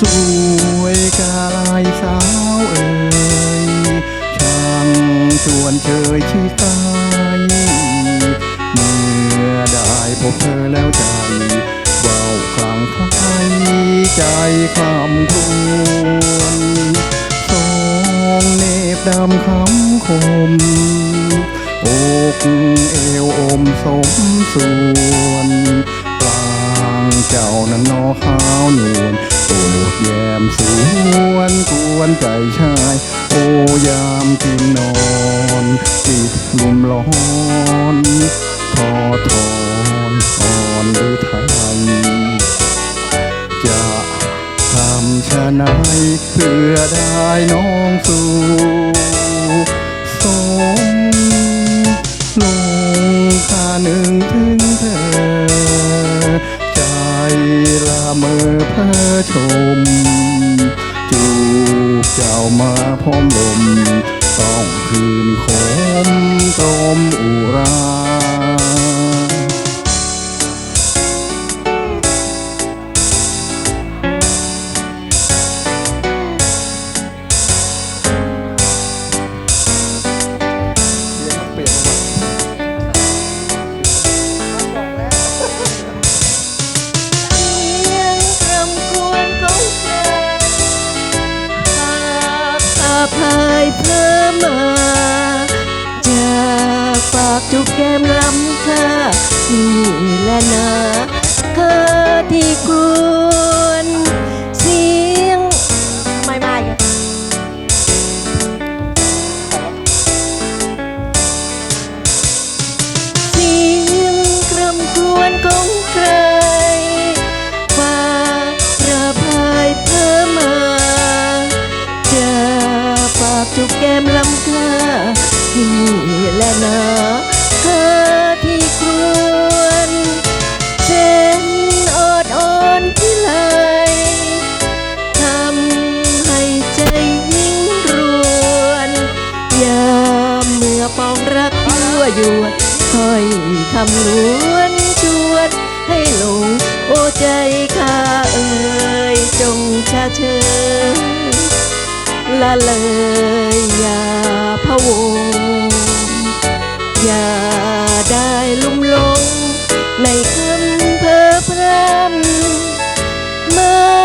สวยกาลายสาวเอ่ยช่างชวนเชยชื่อกายเมื่อได้พบเธอแล้วใจเบาคลั่งไคล้ใจคลำครวญสองเนบดำคำคมอกเอวอมสมส่วนกลางเจ้านั้นนอขาวนวล โอดแยมสวนกวนใจชาย โอ้ยามกินนอนติดลุมร้อนทอทอนอ่อนหรือไทย จะทำชะไนายเพื่อได้น้องสู่สม อเพ้อชม จูบเจ้ามาพร้อมลม ต้องคืนคมตมอุรา พายเพิ่มมาจะฝากจุกแก้มล้ำค่านี่แหละนะเธอที่กว จุกแก้มลำค่านี่แหละนะเธอที่ควรเส้นอดอ่อนที่ไหลทำให้ใจยิ่งรวนยามเมื่อปองรักยั่วยวนค่อยคำลวนชวนให้หลงโอ้ใจข้าเอ่ยจงชาเชยละเลย Man.